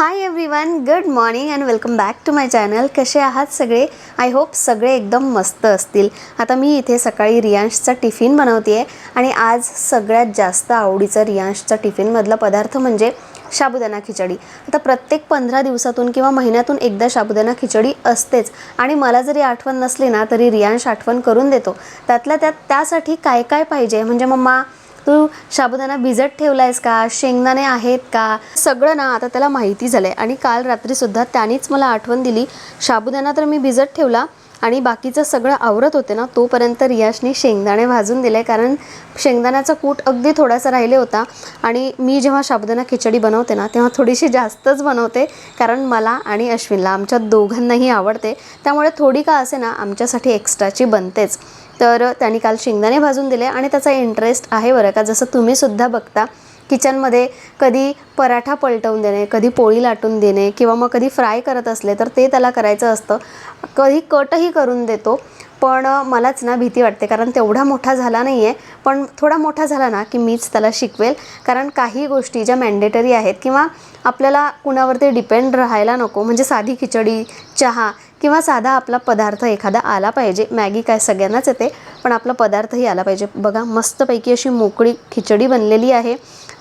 Hi everyone good morning and welcome back to my channel कसे आहात सगळे? I hope सगळे एकदम मस्त असतील. आता मी इथे सकाळी रियांशचा टिफिन बनवते आहे आणि आज सगळ्यात जास्त आवडीचा रियांशचा टिफिनमधला पदार्थ म्हणजे साबुदाणा खिचडी. आता प्रत्येक पंधरा दिवसातून किंवा महिन्यातून एकदा साबुदाणा खिचडी असतेच. आणि मला जरी आठवण नसली ना तरी रियांश आठवण करून देतो. त्यातल्या त्यात त्यासाठी काय काय पाहिजे? म्हणजे मम्मा तू साबुदाणा भिजत ठेवला आहेस का? शेंगदाणे आहेत का? सगळं ना आता त्याला माहिती झालं आहे आणि काल रात्रीसुद्धा त्यानेच मला आठवण दिली. साबुदाणा तर मी भिजत ठेवला आणि बाकीचं सगळं आवरत होते ना तोपर्यंत रियाशने शेंगदाणे भाजून दिले. कारण शेंगदाण्याचा कूट अगदी थोडासा राहिले होता. आणि मी जेव्हा साबुदाणा खिचडी बनवते ना तेव्हा थोडीशी जास्तच बनवते. कारण मला आणि अश्विनला आमच्या दोघांनाही आवडते. त्यामुळे थोडी का असे ना आमच्यासाठी एक्स्ट्राची बनतेच. तर त्यांनी काल शेंगदाणे भाजून दिले आणि त्याचा इंटरेस्ट आहे बरं का? जसं तुम्हीसुद्धा बघता किचनमध्ये कधी पराठा पलटवून देणे कधी पोळी लाटून देणे किंवा मग कधी फ्राय करत असले तर ते त्याला करायचं असतं. कधी कटही करून देतो पण मलाच ना भीती वाटते कारण तेवढा मोठा झाला नाही आहे पण थोडा मोठा झाला ना की मीच त्याला शिकवेल. कारण काही गोष्टी ज्या मॅन्डेटरी आहेत किंवा आपल्याला कुणावरती डिपेंड राहायला नको म्हणजे साधी खिचडी चहा किंवा साधा आपला पदार्थ एखादा आला पाहिजे. मॅगी काय सगळ्यांनाच येते पण आपला पदार्थही आला पाहिजे. बघा मस्तपैकी अशी मोकळी खिचडी बनलेली आहे.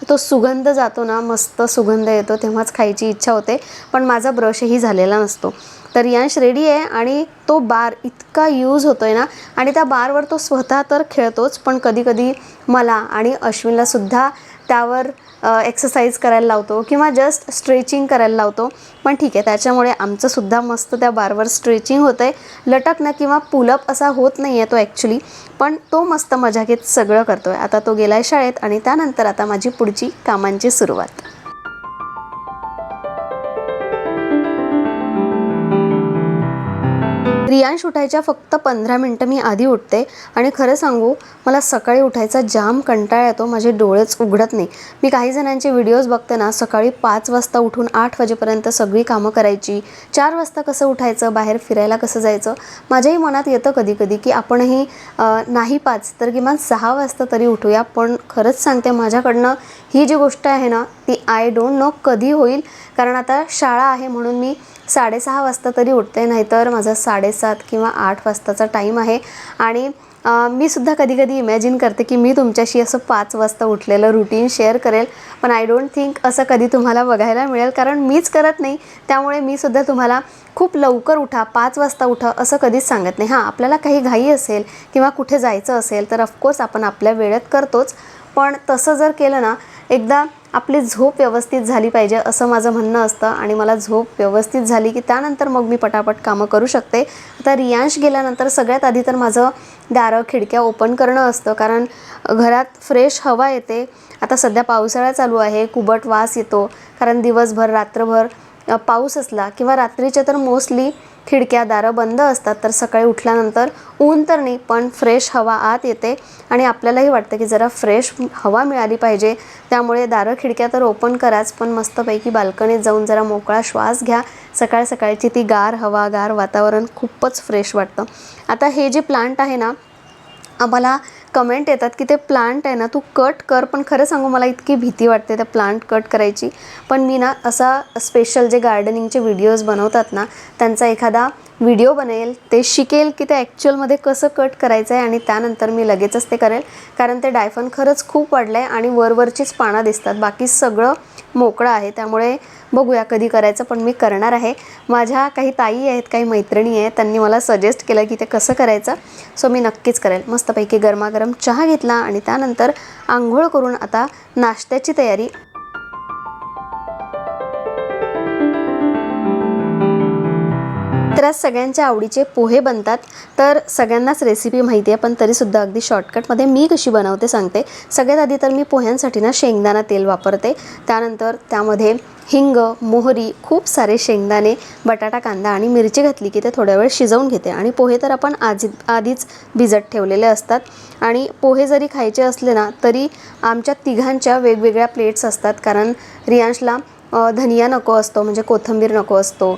तो सुगंध जातो ना मस्त सुगंध येतो तेव्हाच खायची इच्छा होते. पण माझा ब्रशही झालेला नसतो. तर यांश रेडी आहे आणि तो बार इतका यूज होतो आहे ना आणि त्या बारवर तो स्वतः तर खेळतोच पण कधीकधी मला आणि अश्विनलासुद्धा त्यावर एक्सरसाइज करायला लावतो किंवा जस्ट स्ट्रेचिंग करायला लावतो. पण ठीक आहे त्याच्यामुळे आमचंसुद्धा मस्त त्या बारवर स्ट्रेचिंग होतं आहे लटकणं किंवा पुलअप असा होत नाही आहे तो ॲक्च्युली पण तो मस्त मजा घेत सगळं करतो आहे आता तो गेला आहे शाळेत आणि त्यानंतर आता माझी पुढची कामांची सुरुवात. रियांश उठायच्या फक्त पंधरा मिनटं मी आधी उठते आणि खरं सांगू मला सकाळी उठायचा जाम कंटाळा येतो माझे डोळेच उघडत नाही. मी काही जणांचे व्हिडिओज बघते ना सकाळी पाच वाजता उठून आठ वाजेपर्यंत सगळी कामं करायची चार वाजता कसं उठायचं बाहेर फिरायला कसं जायचं माझ्याही मनात येतं कधी कधी की आपणही नाही पाच तर किमान सहा वाजता तरी उठूया. पण खरंच सांगते माझ्याकडनं ही जी गोष्ट आहे ना ती आय डोंट नो कधी होईल. कारण आता शाळा आहे म्हणून मी साडेसहा वाजता तरी उठते नाहीतर माझा साडेसात किंवा आठ वाजताचा टाईम आहे. आणि मी सुद्धा कधी कधी इमॅजिन करते की मी तुमच्याशी असं पाच वाजता उठलेलं रुटीन शेअर करेल. पण आय डोंट थिंक असं कधी तुम्हाला बघायला मिळेल कारण मीच करत नाही. त्यामुळे मी सुद्धा तुम्हाला खूप लवकर उठा पाच वाजता उठा असं कधीच सांगत नाही. हां आपल्याला काही घाई असेल किंवा कुठे जायचं असेल तर ऑफकोर्स आपण आपल्या वेळेत करतोच. पण तसं जर केलं ना एकदा आपली झोप व्यवस्थित झाली पाहिजे असं माझं म्हणणं असतं आणि मला झोप व्यवस्थित झाली की त्यानंतर मग मी पटापट कामं करू शकते. आता रियांश गेल्यानंतर सगळ्यात आधी तर माझं दारं खिडक्या ओपन करणं असतं कारण घरात फ्रेश हवा येते. आता सध्या पावसाळा चालू आहे कुबट वास येतो. कारण दिवसभर रात्रभर पाऊस असला किंवा रात्रीच्या तर मोस्टली खिडक्या दारं बंद असतात तर सकाळी उठल्यानंतर ऊन तर नाही पण फ्रेश हवा आत येते आणि आपल्यालाही वाटतं की जरा फ्रेश हवा मिळाली पाहिजे. त्यामुळे दारं खिडक्या तर ओपन कराच पण मस्तपैकी बाल्कनीत जाऊन जरा मोकळा श्वास घ्या. सकाळ सकाळची ती गार हवा गार वातावरण खूपच फ्रेश वाटतं. आता हे जे प्लांट आहे ना आम्हाला कमेंट येतात की ते प्लांट आहे ना तू कट कर पण खरं सांगू मला इतकी भीती वाटते त्या प्लांट कट करायची. पण मी ना असा स्पेशल जे गार्डनिंगचे व्हिडिओज बनवतात ना त्यांचा एखादा व्हिडिओ बनेल ते शिकेल की ते ॲक्च्युअलमध्ये कसं कट करायचं आहे आणि त्यानंतर मी लगेचच ते करेल. कारण ते डायफन खरंच खूप वाढलं आहे आणि वरवरचीच पानं दिसतात. बाकी सगळं मोकळं आहे. त्यामुळे बघूया कधी करायचं पण मी करणार आहे. माझ्या काही ताई आहेत काही मैत्रिणी आहेत त्यांनी मला सजेस्ट केलं की ते कसं करायचं सो मी नक्कीच करेल. मस्तपैकी गरमागरम चहा घेतला आणि त्यानंतर आंघोळ करून आता नाश्त्याची तयारी तर आज सगळ्यांच्या आवडीचे पोहे बनतात. तर सगळ्यांनाच रेसिपी माहिती आहे पण तरीसुद्धा अगदी शॉर्टकटमध्ये मी कशी बनवते सांगते. सगळ्यात आधी तर मी पोह्यांसाठी ना शेंगदाणा तेल वापरते. त्यानंतर त्यामध्ये हिंग मोहरी खूप सारे शेंगदाणे बटाटा कांदा आणि मिरची घातली की ते थोड्या वेळ शिजवून घेते. आणि पोहे तर आपण आधी आधीच भिजत ठेवलेले असतात. आणि पोहे जरी खायचे असले ना तरी आमच्या तिघांच्या वेगवेगळ्या प्लेट्स असतात. कारण रियांशला धनिया नको असतो म्हणजे कोथिंबीर नको असतो.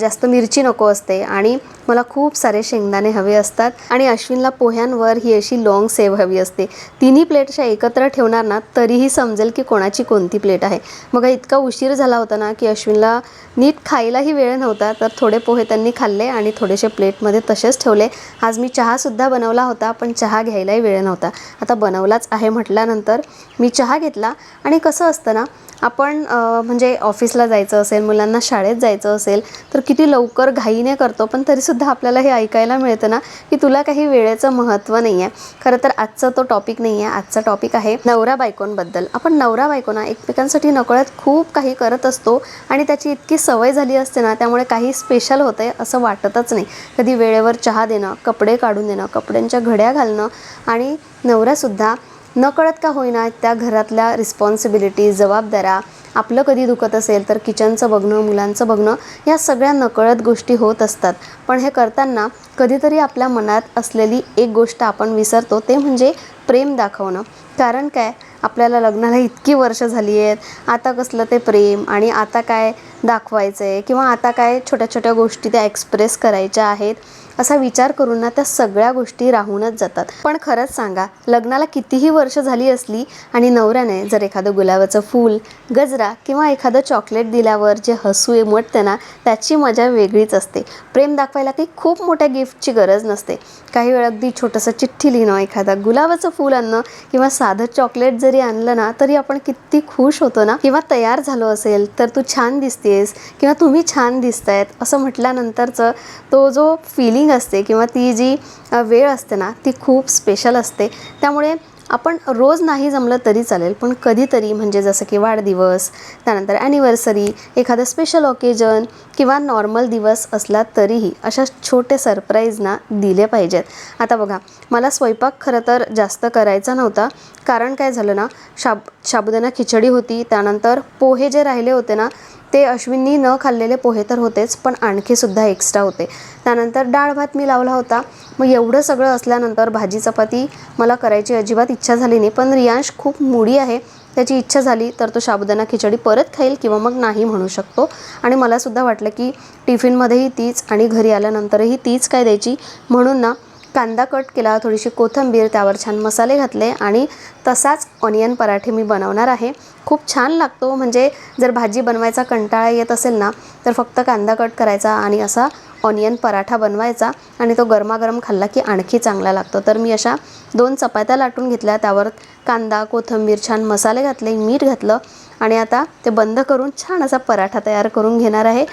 जास्त मिरची नको असते आणि मला खूप सारे शेंगदाणे हवे असतात. आणि अश्विनला पोह्यांवर ही अशी लाँग सेव हवी असते. तिन्ही प्लेटशा एकत्र ठेवणार ना तरीही समजेल की कोणाची कोणती प्लेट आहे. मग इतका उशीर झाला होता ना की अश्विनला नीट खायलाही वेळ नव्हता तर थोडे पोहे त्यांनी खाल्ले आणि थोडेसे प्लेटमध्ये तसेच ठेवले. आज मी चहासुद्धा बनवला होता पण चहा घ्यायलाही वेळ नव्हता. आता बनवलाच आहे म्हटल्यानंतर मी चहा घेतला. आणि कसं असतं ना आपण म्हणजे ऑफिसला जायचं असेल मुलांना शाळेत जायचं असेल तर किती लवकर घाईने करतो पण तरीसुद्धा आपल्याला हे ऐकायला मिळतं ना की तुला काही वेळेचं महत्त्व नाही आहे खरं तर आजचा तो टॉपिक नाही आहे आजचा टॉपिक आहे नवरा बायकोंबद्दल. आपण नवरा बायको ना एकमेकांसाठी नकळत खूप काही करत असतो आणि त्याची इतकी सवय झाली असते ना त्यामुळे काही स्पेशल होतं आहे असं वाटतच नाही. कधी वेळेवर चहा देणं कपडे काढून देणं कपड्यांच्या घड्या घालणं आणि नवरासुद्धा नकळत का होईना त्या घरातल्या रिस्पॉन्सिबिलिटी जबाबदाऱ्या आपलं कधी दुखत असेल तर किचनचं बघणं मुलांचं बघणं या सगळ्या नकळत गोष्टी होत असतात. पण हे करताना कधीतरी आपल्या मनात असलेली एक गोष्ट आपण विसरतो ते म्हणजे प्रेम दाखवणं. कारण काय? आपल्याला लग्नाला इतकी वर्ष झाली आहेत आता कसलं ते प्रेम आणि आता काय दाखवायचं आहे किंवा आता काय छोट्या छोट्या गोष्टी त्या एक्सप्रेस करायच्या आहेत. असा विचार करून ना त्या सगळ्या गोष्टी राहूनच जातात. पण खरंच सांगा लग्नाला कितीही वर्ष झाली असली आणि नवऱ्याने जर एखादं गुलाबाचं फूल गजरा किंवा एखादं चॉकलेट दिल्यावर जे हसू उमटते ना त्याची मजा वेगळीच असते. प्रेम दाखवायला काही खूप मोठ्या गिफ्टची गरज नसते. काही वेळ अगदी छोटंसं चिठ्ठी लिहिणं एखादा गुलाबाचं फूल आणणं किंवा साधं चॉकलेट जरी आणलं ना तरी आपण किती खुश होतो ना? किंवा तयार झालो असेल तर तू छान दिसतेस किंवा तुम्ही छान दिसतायत असं म्हटल्यानंतरचं तो जो फिलिंग असते किंवा ती जी वेळ असते ना ती खूप स्पेशल असते. त्यामुळे आपण रोज नाही जमलं तरी चालेल पण कधीतरी म्हणजे जसं की वाढदिवस त्यानंतर ॲनिव्हर्सरी एखादं स्पेशल ऑकेजन किंवा नॉर्मल दिवस असला तरीही अशा छोटे सरप्राईज ना दिले पाहिजेत. आता बघा मला स्वयंपाक खरं तर जास्त करायचा नव्हता. कारण काय झालं ना शाब साबुदाणा खिचडी होती त्यानंतर पोहे जे राहिले होते ना ते अश्विननी न खाल्लेले पोहे तर होतेच पण आणखीसुद्धा एक्स्ट्रा होते. त्यानंतर डाळ भात मी लावला होता. मग एवढं सगळं असल्यानंतर भाजी चपाती मला करायची अजिबात इच्छा झाली नाही पण रियांश खूप मुडी आहे. त्याची इच्छा झाली तर तो साबुदाणा खिचडी परत खाईल किंवा मग नाही म्हणू शकतो. आणि मलासुद्धा वाटलं की टिफिनमध्येही तीच आणि घरी आल्यानंतरही तीच काय द्यायची? म्हणून ना कांदा कट केला थोडीशी कोथिंबीर त्यावर छान मसाले घातले आणि तसाच ऑनियन पराठे मी बनवणार आहे. खूप छान लागतो म्हणजे जर भाजी बनवायचा कंटाळा येत असेल ना तर फक्त कांदा कट करायचा आणि असा ऑनियन पराठा बनवायचा आणि तो गरमागरम खाल्ला की आणखी चांगला लागतो. तर मी अशा दोन चपात्या लाटून घेतल्या त्यावर कांदा कोथिंबीर छान मसाले घातले मीठ घातलं आणि आता ते बंद करून छान असा पराठा तयार करून घेणार आहे.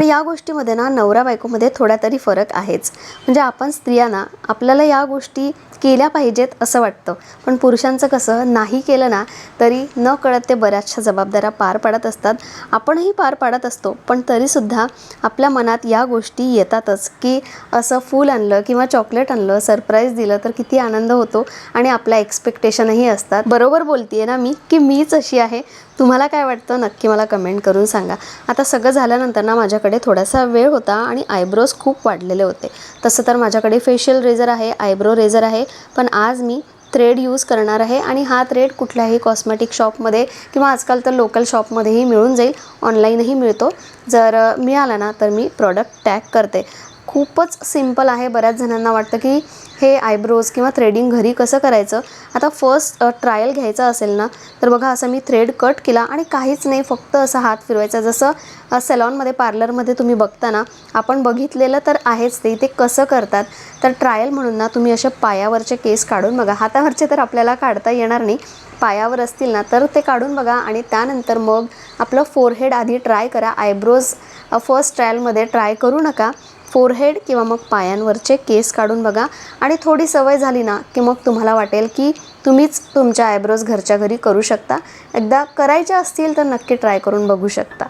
पण या गोष्टीमध्ये ना नवरा बायकोमध्ये थोडा तरी फरक आहेच. म्हणजे आपण स्त्रियांना आपल्याला या गोष्टी केल्या पाहिजेत असं वाटतं. पण पुरुषांचं कसं नाही केलं ना तरी न कळत ते बऱ्याचशा जबाबदाऱ्या पार पाडत असतात. आपणही पार पाडत असतो पण तरीसुद्धा आपल्या मनात या गोष्टी येतातच की असं फूल आणलं किंवा चॉकलेट आणलं सरप्राईज दिलं तर किती आनंद होतो आणि आपल्या एक्सपेक्टेशनही असतात. बरोबर बोलतीये ना मी की मीच अशी आहे? तुम्हाला काय वाटतं? नक्की मला कमेंट करून सांगा. आता सगळं झाल्यानंतर ना माझ्याकडे थोडासा वेळ होता आणि आयब्रोज खूप वाढलेले होते. तसं तर माझ्याकडे फेशियल रेझर आहे आयब्रो रेझर आहे पण आज मी थ्रेड यूज करणार आहे आणि हा थ्रेड कुठल्याही कॉस्मेटिक शॉपमध्ये किंवा आजकाल तर लोकल शॉपमध्येही मिळून जाईल ऑनलाईनही मिळतो. जर मिळाला ना तर मी प्रॉडक्ट टॅग करते. खूपच सिंपल आहे. बऱ्याच जणांना वाटतं की हे आयब्रोज किंवा थ्रेडिंग घरी कसं करायचं? आता फर्स्ट ट्रायल घ्यायचा असेल ना तर बघा असं मी थ्रेड कट केला आणि काहीच नाही फक्त असा हात फिरवायचा. जसं सलॉनमध्ये पार्लरमध्ये तुम्ही बघता ना आपण बघितलेलं तर आहेच ते. ते कसं करतात? तर ट्रायल म्हणून ना तुम्ही असे पायावरचे केस काढून बघा. हातावरचे तर आपल्याला काढता येणार नाही. पायावर असतील ना तर ते काढून बघा आणि त्यानंतर मग आपलं फोरहेड आधी ट्राय करा. आयब्रोज फर्स्ट ट्रायलमध्ये ट्राय करू नका. फोरहेड किंवा मग पायांवरचे केस काढून बघा. आणि थोडी सवय झाली ना की मग तुम्हाला वाटेल की तुम्हीच तुमच्या आयब्रोज घरच्या घरी करू शकता. एकदा करायच्या असतील तर नक्की ट्राय करून बघू शकता.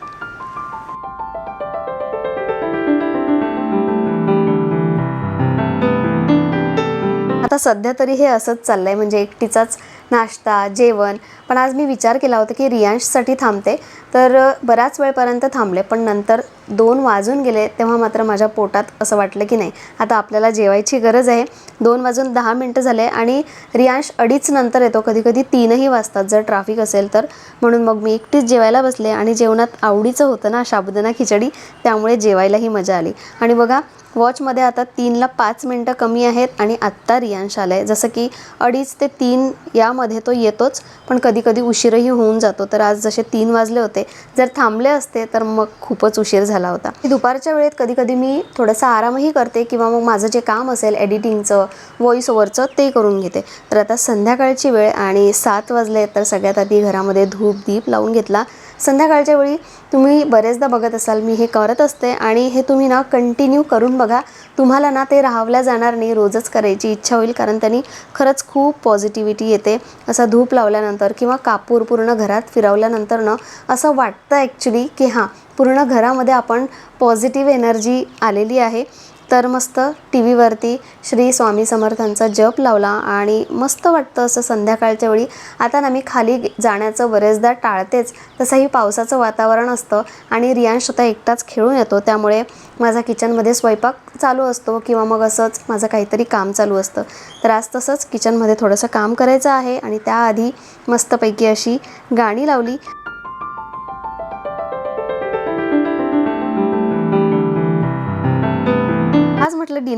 आता सध्या तरी हे असंच चाललं आहे म्हणजे एकटीचाच नाश्ता जेवण. पण आज मी विचार केला होता की रियांशसाठी थांबते. तर बराच बऱ्याच वेळपर्यंत थांबले पण नंतर दोन वाजून गेले तेव्हा मात्र माझ्या पोटात असं वाटलं की नाही. आता आपल्याला जेवायची गरज आहे. दोन वाजून दहा मिनटं झाले आणि रियांश अडीच नंतर येतो. कधी कधी तीनही वाजतात. जर ट्राफिक असेल तर. म्हणून मग मी एकटीच जेवायला बसले आणि जेवणात आवडीचं होतं ना साबुदाणा खिचडी त्यामुळे जेवायलाही मजा आली. आणि बघा वॉचमध्ये आता तीनला पाच मिनटं कमी आहेत आणि आत्ता रियांश आलं आहे जसं की अडीच ते तीन या यामध्ये तो येतोच पण कधी कधी उशीरही होऊन जातो. तर आज जसे तीन वाजले होते जर थांबले असते तर मग खूपच उशीर झाला होता. दुपारच्या वेळेत कधी कधी मी थोडासा आरामही करते किंवा मग माझं जे काम असेल एडिटिंगचं व्हॉइस ओव्हरचं ते करून घेते. तर आता संध्याकाळची वेळ आणि सात वाजले तर सगळ्यात आधी घरामध्ये धूप दीप लावून घेतला. संध्याकाळच्या वेळी तुम्ही बरेचदा बघत असाल मी हे करत असते आणि हे तुम्ही ना कंटिन्यू करून बघा. तुम्हाला ना ते राहावल्या जाणार नाही रोजच करायची इच्छा होईल कारण त्यांनी खरंच खूप पॉझिटिव्हिटी येते. असा धूप लावल्यानंतर किंवा कापूर पूर्ण घरात फिरवल्यानंतर ना असं वाटतं ॲक्च्युली की हां पूर्ण घरामध्ये आपण पॉझिटिव्ह एनर्जी आलेली आहे. तर मस्त टी व्हीवरती श्री स्वामी समर्थांचा जप लावला आणि मस्त वाटतं असं संध्याकाळच्या वेळी. आता ना मी खाली जाण्याचं बरेचदा टाळतेच. तसंही पावसाचं वातावरण असतं आणि रियांश आता एकटाच खेळून येतो. त्यामुळे माझा किचनमध्ये स्वयंपाक चालू असतो किंवा मग असंच माझं काहीतरी काम चालू असतं. तर आज तसंच किचनमध्ये थोडंसं काम करायचं आहे आणि त्याआधी मस्तपैकी अशी गाणी लावली.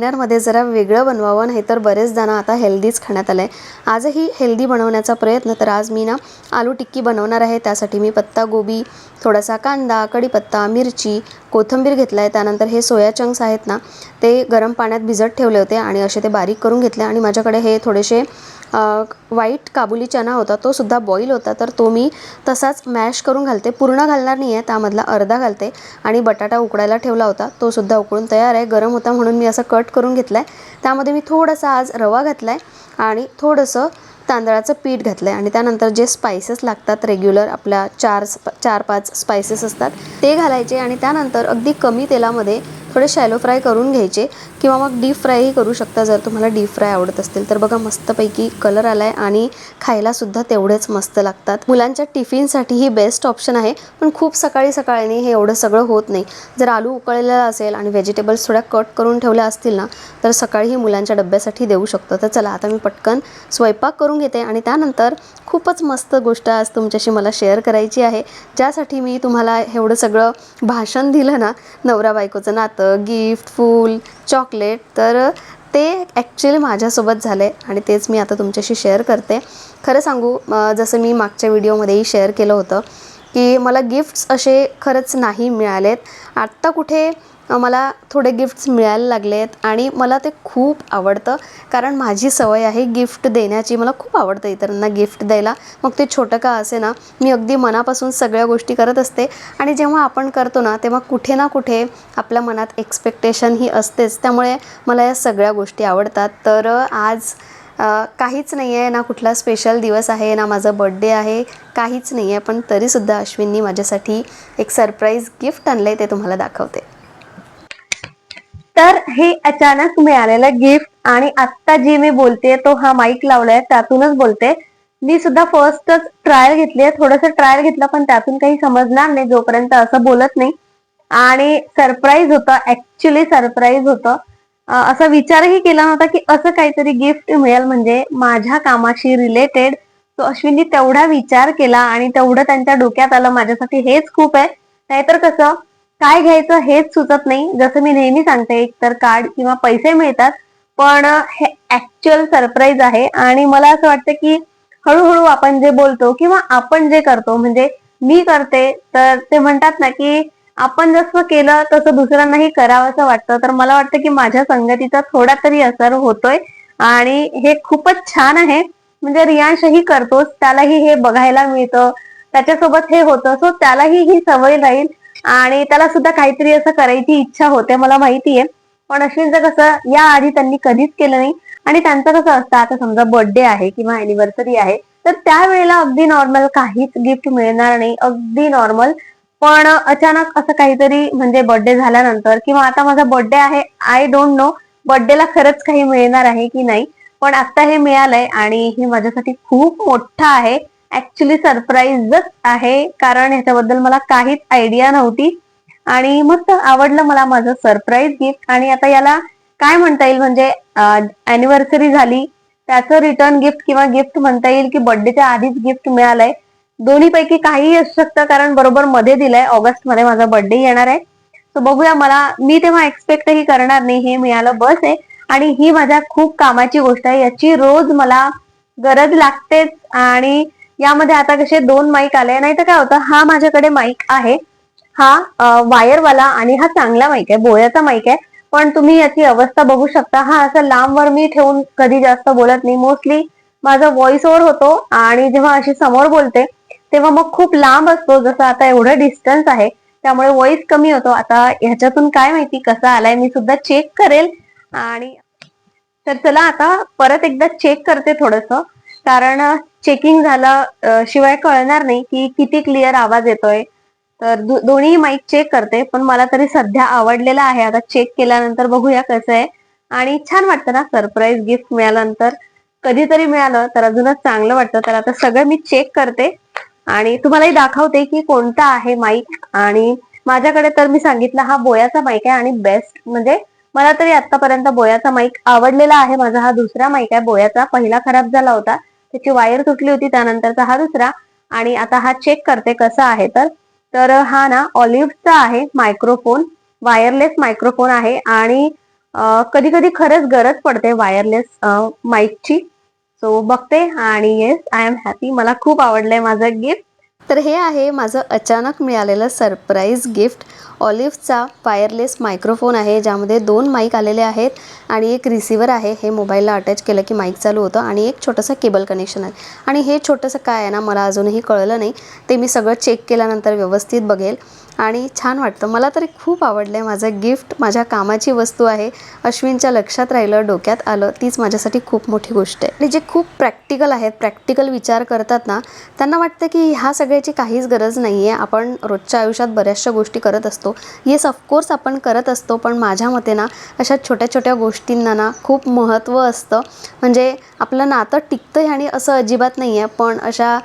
डिनरमध्ये जरा वेगळं बनवावं नाही तर बरेच आता हेल्दीच खाण्यात आलं. आहे आजही हेल्दी बनवण्याचा प्रयत्न तर आज मी ना आलू टिक्की बनवणार आहे. त्यासाठी मी पत्ता गोबी थोडासा कांदा कढीपत्ता मिरची कोथिंबीर घेतला आहे त्यानंतर हे सोया चंक्स आहेत ना ते गरम पाण्यात भिजत ठेवले होते आणि असे ते बारीक करून घेतले आणि माझ्याकडे हे थोडेसे व्हाईट काबुली चना होता तो सुद्धा बॉईल होता तर तो मी तसाच मॅश करून घालते. पूर्ण घालणार नाही आहे त्यामधला अर्धा घालते. आणि बटाटा उकडायला ठेवला होता तो सुद्धा उकळून तयार आहे. गरम होता म्हणून मी असं कट करून घेतला आहे त्यामध्ये मी थोडासा आज रवा घातला आहे आणि थोडंसं तांदळाचं पीठ घातलं आहे आणि त्यानंतर जे स्पायसेस लागतात रेग्युलर आपल्या चार स्प चार पाच स्पायसेस असतात ते घालायचे. आणि त्यानंतर अगदी कमी तेलामध्ये थोडे शॅलो फ्राय करून घ्यायचे किंवा मग डीप फ्रायही करू शकता. जर तुम्हाला डीप फ्राय आवडत असतील तर बघा मस्तपैकी कलर आला आहे आणि खायलासुद्धा तेवढेच मस्त लागतात. मुलांच्या टिफिनसाठी ही बेस्ट ऑप्शन आहे पण खूप सकाळी सकाळीने हे एवढं सगळं होत नाही. जर आलू उकळलेला असेल आणि व्हेजिटेबल्स थोड्या कट करून ठेवल्या असतील ना तर सकाळीही मुलांच्या डब्यासाठी देऊ शकतो. तर चला आता मी पटकन स्वयंपाक करून घेते आणि त्यानंतर खूपच मस्त गोष्ट आज तुमच्याशी मला शेअर करायची आहे. ज्यासाठी मी तुम्हाला एवढं सगळं भाषण दिलं ना नवरा बायकोचं नातं गिफ्ट फूल चॉकलेट तर ते ॲक्च्युली माझ्यासोबत झालं आहे आणि तेच मी आता तुमच्याशी शेअर करते. खरं सांगू जसं मी मागच्या व्हिडिओमध्येही शेअर केलं होतं की मला गिफ्ट्स असे खरंच नाही मिळालेत. आत्ता कुठे मला थोडे गिफ्ट्स मिळायला लागले आहेत आणि मला ते खूप आवडतं. कारण माझी सवय आहे गिफ्ट देण्याची. मला खूप आवडतं इतरांना गिफ्ट द्यायला. मग ते छोटं का असे ना मी अगदी मनापासून सगळ्या गोष्टी करत असते. आणि जेव्हा आपण करतो ना तेव्हा कुठे ना कुठे आपल्या मनात एक्सपेक्टेशन ही असतेच. त्यामुळे मला या सगळ्या गोष्टी आवडतात. तर आज काहीच नाही आहे ना कुठला स्पेशल दिवस आहे ना माझा बड्डे आहे काहीच नाही आहे पण तरीसुद्धा अश्विननी माझ्यासाठी एक सरप्राईज गिफ्ट आणलं आहे ते तुम्हाला दाखवते. तर हे अचानक मिळालेलं गिफ्ट आणि आता जे मी बोलते तो हा माईक लावलाय त्यातूनच बोलते. मी सुद्धा फर्स्टच ट्रायल घेतली आहे. थोडस ट्रायल घेतलं पण त्यातून काही समजणार नाही जोपर्यंत असं बोलत नाही. आणि सरप्राईज होतं ऍक्च्युली सरप्राईज होतं. असा विचारही केला नव्हता की असं काहीतरी गिफ्ट मिळेल म्हणजे माझ्या कामाशी रिलेटेड तो अश्विनी तेवढा विचार केला आणि तेवढं त्यांच्या डोक्यात आलं माझ्यासाठी हेच खूप आहे. नाहीतर कसं काय घ्यायचं हेच सुचत नाही. जसं मी नेहमी सांगते एक तर कार्ड किंवा पैसे मिळतात पण हे ऍक्च्युअल सरप्राईज आहे. आणि मला असं वाटतं की हळूहळू आपण जे बोलतो किंवा आपण जे करतो म्हणजे मी करते तर ते म्हणतात ना की आपण जसं केलं तसं दुसऱ्यांनाही करावंसं वाटतं. तर मला वाटतं की माझ्या संगतीचा थोडा तरी असर होतोय. आणि हे खूपच छान आहे. म्हणजे रियांशही करतोच त्यालाही हे बघायला मिळतं. त्याच्यासोबत हे होतं सो त्यालाही ही सवय राहील. आणि त्याला सुद्धा काहीतरी असं करायची इच्छा होते मला माहितीये. पण अश्विनचं कसं या आधी त्यांनी कधीच केलं नाही. आणि त्यांचं कसं असतं आता समजा बर्थडे आहे किंवा अॅनिव्हर्सरी आहे तर त्यावेळेला अगदी नॉर्मल काहीच गिफ्ट मिळणार नाही अगदी नॉर्मल पण अचानक असं काहीतरी म्हणजे बर्थडे झाल्यानंतर किंवा आता माझा बर्थडे आहे आय डोंट नो बर्थडेला खरंच काही मिळणार आहे की नाही. पण आता हे मिळालंय आणि हे माझ्यासाठी खूप मोठं आहे. ऍक्च्युली सरप्राईजच आहे. कारण ह्याच्याबद्दल मला काहीच आयडिया नव्हती. आणि मस्त आवडलं मला माझं सरप्राईज गिफ्ट आणि आता याला काय म्हणता येईल? म्हणजे अॅनिव्हर्सरी झाली. त्याचं रिटर्न गिफ्ट किंवा गिफ्ट म्हणता येईल की बर्थडेच्या आधीच गिफ्ट मिळालंय. दोन्ही पैकी काहीही असू शकतं कारण बरोबर मध्ये दिलंय. ऑगस्टमध्ये माझा बर्थडे येणार आहे. सो बघूया मला मी तेव्हा एक्सपेक्टही करणार नाही. हे मिळालं बस आहे. आणि ही माझ्या खूप कामाची गोष्ट आहे. याची रोज मला गरज लागतेच. आणि यामध्ये आता कसे दोन माईक आले नाही तर काय होतं हा माझ्याकडे माईक आहे. हा वायरवाला आणि हा चांगला माईक आहे बोयाचा माईक आहे. पण तुम्ही याची अवस्था बघू शकता हा असं लांबवर मी ठेवून कधी जास्त बोलत नाही. मोस्टली माझा व्हॉइस ओव्हर होतो आणि जेव्हा अशी समोर बोलते तेव्हा मग खूप लांब असतो जसं आता एवढं डिस्टन्स आहे. त्यामुळे व्हॉइस कमी होतो. आता ह्याच्यातून काय माहिती कसा आलाय मी सुद्धा चेक करेल. आणि तर चला आता परत एकदा चेक करते थोडस. कारण चेकिंग झालं शिवाय कळणार नाही की किती क्लिअर आवाज येतोय. तर दोन्ही माईक चेक करते पण मला तरी सध्या आवडलेला आहे. आता चेक केल्यानंतर बघूया कसं आहे. आणि छान वाटतं ना सरप्राईज गिफ्ट मिळाल्यानंतर. कधीतरी मिळालं तर अजूनच चांगलं वाटतं. तर आता सगळं मी चेक करते. आणि तुम्हालाही दाखवते की कोणता आहे माईक आणि माझ्याकडे तर मी सांगितलं हा बोयाचा माईक आहे आणि बेस्ट म्हणजे मला तरी आतापर्यंत बोयाचा माईक आवडलेला आहे. माझा हा दुसरा माईक आहे बोयाचा. पहिला खराब झाला होता. त्याची वायर तुटली होती त्यानंतरचा हा दुसरा. आणि आता हा चेक करते कसा आहे तर. तर हा ना ऑलिव्हचा आहे मायक्रोफोन वायरलेस मायक्रोफोन आहे. आणि कधी कधी खरंच गरज पडते वायरलेस माईकची सो बघते आणि येस आय एम हॅपी मला खूप आवडलंय माझं गिफ्ट तर हे आहे माझं अचानक मिळालेलं सरप्राईज गिफ्ट ऑलिव्हचा वायरलेस मायक्रोफोन आहे ज्यामध्ये दोन माईक आलेले आहेत. आणि एक रिसिवर आहे हे मोबाईलला अटॅच केलं की माईक चालू होतं आणि एक छोटंसं केबल कनेक्शन आहे. आणि हे छोटंसं काय आहे ना मला अजूनही कळलं नाही. ते मी सगळं चेक केल्यानंतर व्यवस्थित बघेल. आणि छान वाटतं. मला तरी खूप आवडलं आहे माझं गिफ्ट माझ्या कामाची वस्तू आहे. अश्विनच्या लक्षात राहिलं डोक्यात आलं. तीच माझ्यासाठी खूप मोठी गोष्ट आहे. आणि जे खूप प्रॅक्टिकल आहेत प्रॅक्टिकल विचार करतात ना त्यांना वाटतं की ह्या सगळ्याची काहीच गरज नाही आहे आपण रोजच्या आयुष्यात बऱ्याचशा गोष्टी करत असतो. येस ऑफकोर्स आपण करत असतो पण माझ्या मते ना अशा छोट्या छोट्या गोष्टी गोष्टींना ना खूप महत्त्व असतं. म्हणजे आपलं नातं टिकतं आणि असं अजिबात नाही आहे. पण अशा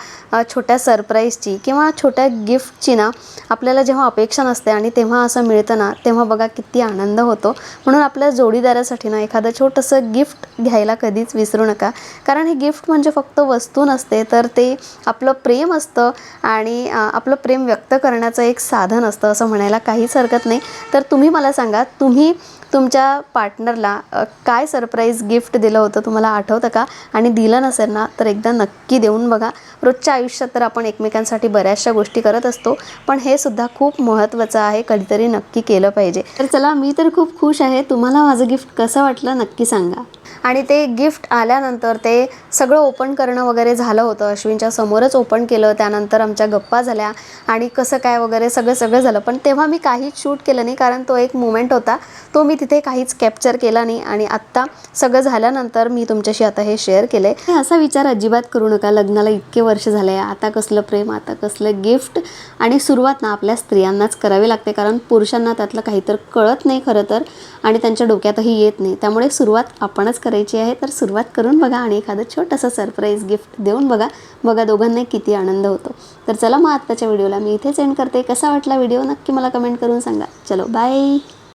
छोट्या सरप्राईजची किंवा छोट्या गिफ्टची ना आपल्याला जेव्हा अपेक्षा नसते आणि तेव्हा असं मिळतं ना तेव्हा बघा किती आनंद होतो. म्हणून आपल्या जोडीदारासाठी ना एखादं छोटंसं गिफ्ट घ्यायला कधीच विसरू नका. कारण हे गिफ्ट म्हणजे फक्त वस्तू नसते तर ते आपलं प्रेम असतं आणि आपलं प्रेम व्यक्त करण्याचं एक साधन असतं असं म्हणायला काहीच हरकत नाही. तर तुम्ही मला सांगा तुम्ही तुमच्या पार्टनरला काय सरप्राईज गिफ्ट दिलं होतं तुम्हाला आठवतं का? आणि दिलं नसेल ना तर एकदा नक्की देऊन बघा. रोजच्या आयुष्यात तर आपण एकमेकांसाठी बऱ्याचशा गोष्टी करत असतो पण हे सुद्धा खूप महत्त्वाचं आहे कधीतरी नक्की केलं पाहिजे. तर चला मी तर खूप खुश आहे. तुम्हाला माझं गिफ्ट कसं वाटलं नक्की सांगा. आणि ते गिफ्ट आल्यानंतर ते सगळं ओपन करणं वगैरे झालं होतं. अश्विनच्या समोरच ओपन केलं. त्यानंतर आमच्या गप्पा झाल्या आणि कसं काय वगैरे सगळं सगळं झालं. पण तेव्हा मी काहीच शूट केलं नाही कारण तो एक मोमेंट होता. तो मी तिथे काहीच कॅप्चर केला नाही आणि आत्ता सगळं झाल्यानंतर मी तुमच्याशी आता हे शेअर केलं आहे असा विचार अजिबात करू नका. लग्नाला इतके वर्ष झाले आता कसलं प्रेम आता कसलं गिफ्ट आणि सुरुवात ना आपल्या स्त्रियांनाच करावी लागते. कारण पुरुषांना त्यातलं काहीतर कळत नाही खरं तर आणि त्यांच्या डोक्यातही येत नाही. त्यामुळे सुरुवात आपणच करायची आहे तर सुरुवात करून बघा आणि एखादं छोटंसं सरप्राईज गिफ्ट देऊन बघा. बघा दोघांनाही किती आनंद होतो. तर चला मग आत्ताच्या व्हिडिओला मी इथेच एंड करते. कसा वाटला व्हिडिओ? नक्की मला कमेंट करून सांगा. चलो बाय